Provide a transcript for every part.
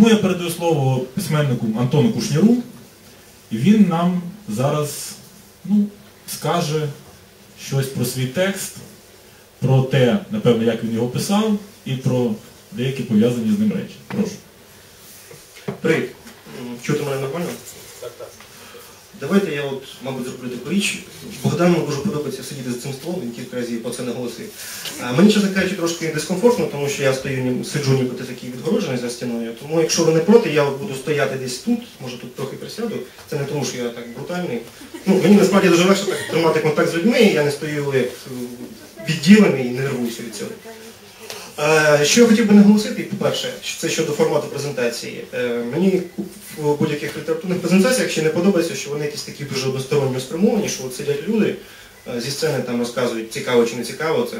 Тому я передаю слово письменнику Антону Кушніру, і він нам зараз ну, скаже щось про свій текст, про те, напевно, як він його писав, і про деякі пов'язані з ним речі. Прошу. Привіт. Чути мене нормально? Так, так. Давайте я от, мабуть, зроблю таку річ. Богдану дуже подобається сидіти за цим столом, він кілька разів про це наголосив. А Мені, чесно кажучи, трошки дискомфортно, тому що я стою, сиджу нібито такий відгороджений за стіною. Тому якщо ви не проти, я буду стояти десь тут, може тут трохи присяду. Це не тому, що я так брутальний. Ну, мені насправді дуже легше так тримати контакт з людьми, я не стою як е, відділений і не нервуюся від цього. Е, Що я хотів би наголосити, по-перше, це щодо формату презентації. Е, Мені в будь-яких літературних презентаціях ще не подобається, що вони якісь такі дуже односторонньо спрямовані, що от сидять люди е, зі сцени там розказують, цікаво чи не цікаво, це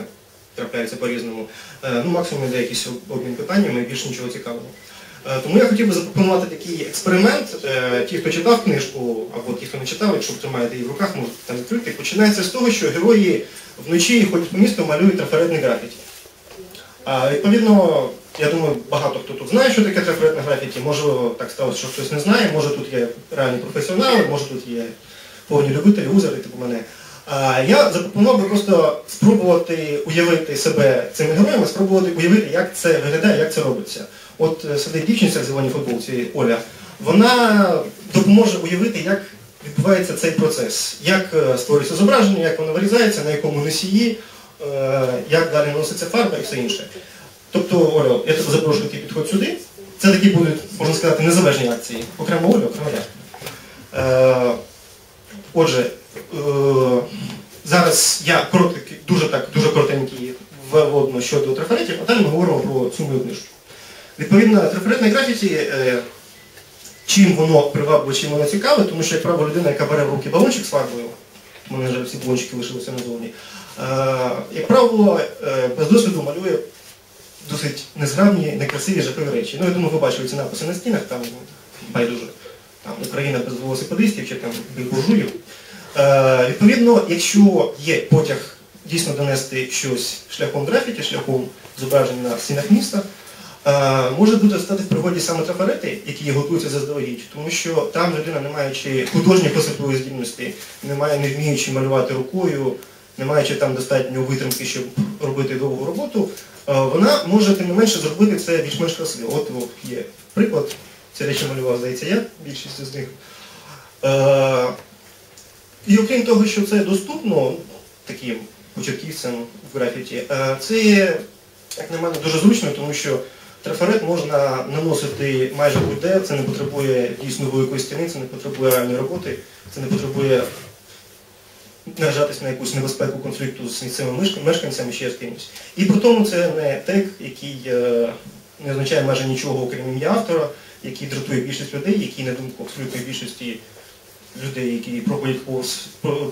трапляється по-різному. Ну, максимум йде якийсь обмін питаннями, більше нічого цікавого. Тому я хотів би запропонувати такий експеримент. Ті, хто читав книжку, або ті, хто не читав, якщо ви тримаєте її в руках, можете там відкрити. Починається з того, що герої вночі ходять по місту, малюють трафаретні графіті. Відповідно, я думаю, багато хто тут знає, що таке трафаретне графіті. Може так сталося, що хтось не знає, може тут є реальні професіонали, може тут є повні любителі, узери, типу мене. Я запропонував би просто спробувати уявити себе цими героями, спробувати уявити, як це виглядає, як це робиться. От е, сидить дівчинця в зеленій футболці Оля, вона допоможе уявити, як відбувається цей процес, як е, створюється зображення, як воно вирізається, на якому носії, як далі наноситься фарба і все інше. Тобто, Оля, я тебе запрошую, ти підходь сюди. Це такі будуть, можна сказати, незалежні акції. Окремо Оля, окремо я. Е, Отже, е, зараз я коротенький, дуже так, дуже коротенький вводно щодо трафаретів, а далі ми говоримо про цю мою книжку. Відповідно, трафаретне графіті, е, чим воно привабливо, чим воно цікаве, тому що, як правило, людина, яка бере в руки балончик з фарбою, у мене вже всі балончики лишилися назовні, е, як правило, е, без досвіду малює досить незграбні, некрасиві жахливі речі. Ну, я думаю, ви бачили ці написи на стінах, там байдуже. Там Україна без велосипедистів чи там буржуїв. Е, відповідно, якщо є потяг дійсно донести щось шляхом графіті, шляхом зображень на стінах міста, е, може бути стати в пригоді саме трафарети, які готуються заздалегідь, тому що там людина, не маючи художньої посипливої здібності, не має, не вміючи малювати рукою, не маючи там достатньо витримки, щоб робити довгу роботу, е, вона може тим не менше зробити це більш-менш красиво. От, є приклад. Ці речі малював, здається, я, більшість з них. Е, і окрім того, що це доступно таким початківцям в графіті, е, це як на мене, дуже зручно, тому що трафарет можна наносити майже будь-де, це не потребує дійсно великої стіни, це не потребує реальної роботи, це не потребує наражатись на якусь небезпеку конфлікту з місцевими мешканцями ще з кимось. І при тому це не тег, який е, не означає майже нічого, окрім ім'я автора, який дратує більшість людей, який, на думку абсолютної більшості людей, які проходять повз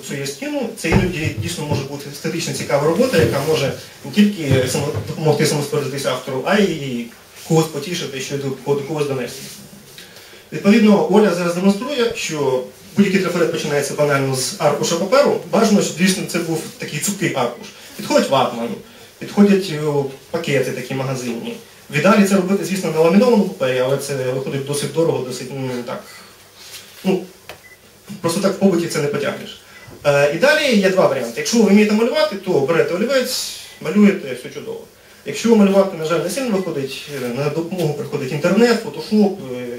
цю стіну, це іноді дійсно може бути естетично цікава робота, яка може не тільки допомогти самоспередитися автору, а й когось потішити, що до когось донести. Відповідно, Оля зараз демонструє, що будь-який трафарет починається банально з аркуша паперу. Бажано, щоб дійсно це був такий цупкий аркуш. Підходить ватман, підходять пакети такі магазинні. В ідеалі це робити, звісно, на ламінованому папері, але це виходить досить дорого, досить ну, так. Ну, просто так в побуті це не потягнеш. Е, і далі є два варіанти. Якщо ви вмієте малювати, то берете олівець, малюєте, все чудово. Якщо малювати, на жаль, не сильно виходить, е, на допомогу приходить інтернет, фотошоп, е,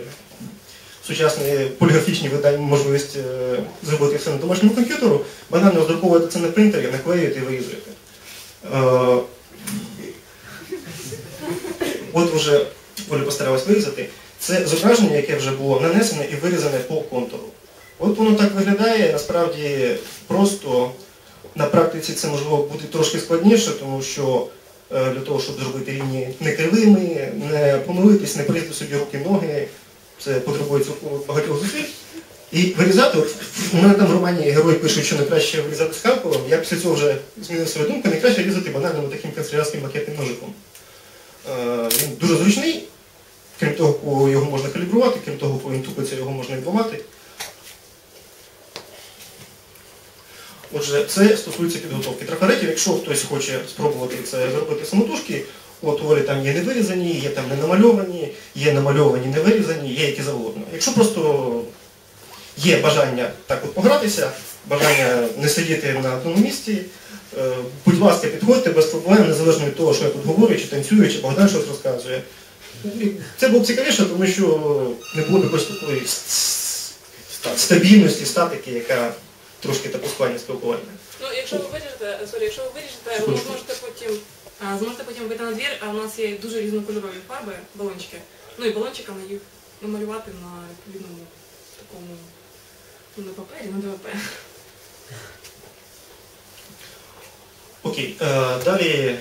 сучасні поліграфічні видання, можливість е, зробити все на домашньому комп'ютеру, банально роздруковуєте це на принтері, наклеюєте і вирізуєте. Е, От вже Оля постаралась вирізати. Це зображення, яке вже було нанесене і вирізане по контуру. От воно так виглядає, насправді просто на практиці це можливо бути трошки складніше, тому що е, для того, щоб зробити лінії не кривими, не помилитись, не порізати собі руки, ноги, це потребує цілком багатьох зусиль. І вирізати, от у мене там в романі герої пишуть, що не краще вирізати скальпелем, я після цього вже змінив свою думку, не краще різати банальним таким канцелярським макетним ножиком. Е, Він дуже зручний, крім того, його можна калібрувати, крім того, коли він тупиться, його можна відламати. Отже, це стосується підготовки трафаретів. Якщо хтось хоче спробувати це зробити самотужки, от волі там є невирізані, є там не намальовані, є намальовані, не вирізані, є які завгодно. Якщо просто є бажання так от погратися, бажання не сидіти на одному місці, е, будь ласка, підходьте без проблем, незалежно від того, що я тут говорю, чи танцюю, чи Богдан щось розказує. Це було б цікавіше, тому що не було б якоїсь такої стабільності, статики, яка трошки так ускладнює спілкування. Ну, якщо ви виріжете, сорі, якщо ви виріжете, ви зможете потім, зможете потім вийти на двір, а у нас є дуже різнокольорові фарби, балончики. Ну і балончиками їх намалювати на відповідному такому, ну не папері, на ДВП. Окей, е, далі,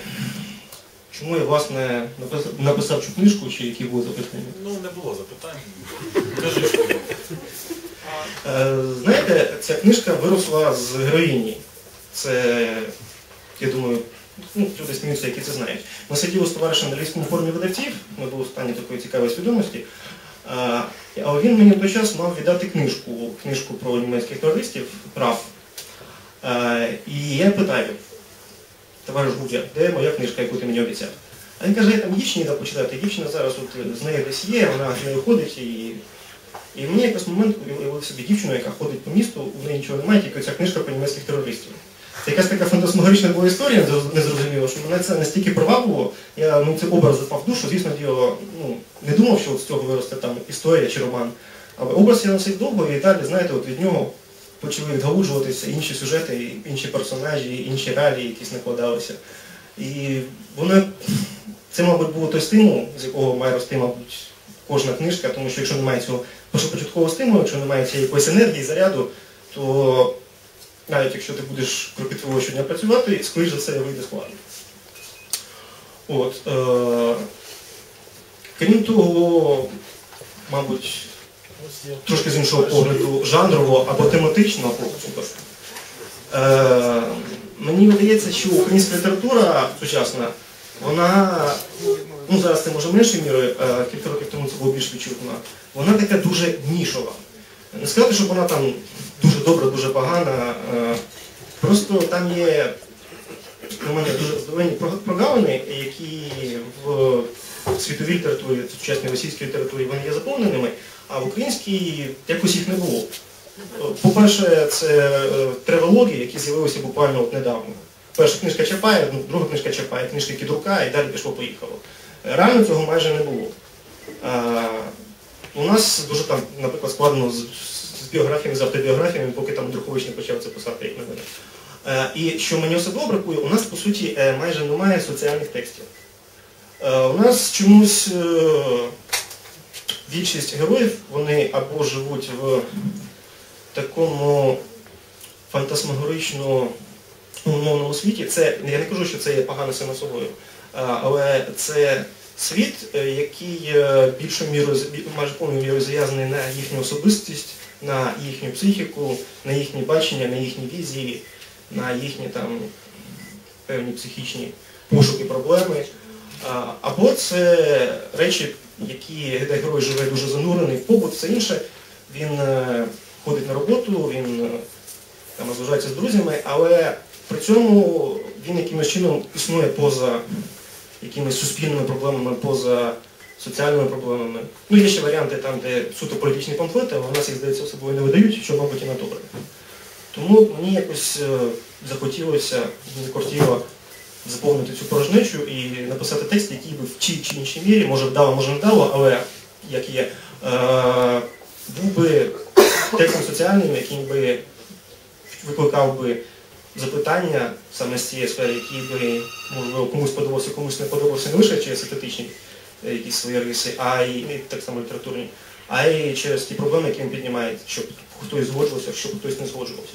чому я власне написав, написав цю книжку, чи які були запитання? Ну, не було запитань. Кажи, що було. Е, знаєте, ця книжка виросла з героїні. Це, я думаю, ну, люди сміються, які це знають. Ми сиділи з товаришем на Львівському форумі видавців, ми були в стані такої цікавої свідомості. Е, Але він мені в той час мав віддати книжку, книжку про німецьких терористів, прав. Е, І я питаю, товариш Гудя, де моя книжка, яку ти мені обіцяв? А він каже, я там дівчині дав почитати, дівчина зараз от з нею десь є, вона з нею ходить і і мені якось момент уявив собі дівчину, яка ходить по місту, у неї нічого немає, тільки ця книжка про німецьких терористів. Це якась така фантасмагорична була історія, зроз- незрозуміло, що мене це настільки привабило, я ну, цей образ запав в душу, звісно, діло, ну, не думав, що от з цього виросте там історія чи роман. Але образ я носив довго і далі, знаєте, от від нього почали відгалуджуватися інші сюжети, інші персонажі, інші реалії, якісь накладалися. І воно, це, мабуть, був той стимул, з якого має рости, мабуть, кожна книжка, тому що якщо немає цього першопочаткового стимулу, якщо немає цієї якоїсь енергії, заряду, то навіть якщо ти будеш кропітливо щодня працювати, скоріш за все вийде складно. От, е, крім того, мабуть, трошки з іншого погляду, жанрового або тематичного. Е, мені видається, що українська література сучасна, вона, ну зараз це може меншою мірою, е, кілька років тому це було більш відчутно, вона така дуже нішова. Не сказати, що вона там дуже добра, дуже погана. е, Просто там є у мене дуже здивовані про- прогалини, які в світовій літературі, в сучасній російській літературі вони є заповненими, а в українській якось їх не було. По-перше, це е, які з'явилися буквально от недавно. Перша книжка Чапая, ну, друга книжка Чапая, книжка Кідрука і далі пішло-поїхало. Реально цього майже не було. У нас дуже там, наприклад, складно з, з біографіями, з автобіографіями, поки там Друхович не почав це писати, як на мене. І що мені особливо бракує, у нас, по суті, е, майже немає соціальних текстів. Е, у нас чомусь е, більшість героїв, вони або живуть в такому фантасмагорично умовному світі. Це, я не кажу, що це є погано саме собою, але це світ, е, який е, більшою мірою, майже повною мірою зав'язаний на їхню особистість, на їхню психіку, на їхнє бачення, на їхні візії, на їхні там певні психічні пошуки, проблеми. Або це речі, які де герой живе дуже занурений в побут, все інше. Він е, ходить на роботу, він там розважається з друзями, але при цьому він якимось чином існує поза якимись суспільними проблемами, поза соціальними проблемами. Ну, є ще варіанти там, де суто політичні памфлети, але в нас їх, здається, особливо не видають, що, мабуть, і на добре. Тому мені якось е, захотілося, закортіло заповнити цю порожнечу і написати текст, який би в тій чи іншій мірі, може вдало, може не вдало, але як є, е, був би текстом соціальним, яким би викликав би запитання саме з цієї сфери, які би, можливо, комусь подобався, комусь не подобався не лише через естетичні е, якісь свої риси, а й ну, так само літературні, а й через ті проблеми, які він піднімає, щоб хтось згоджувався, щоб хтось не згоджувався.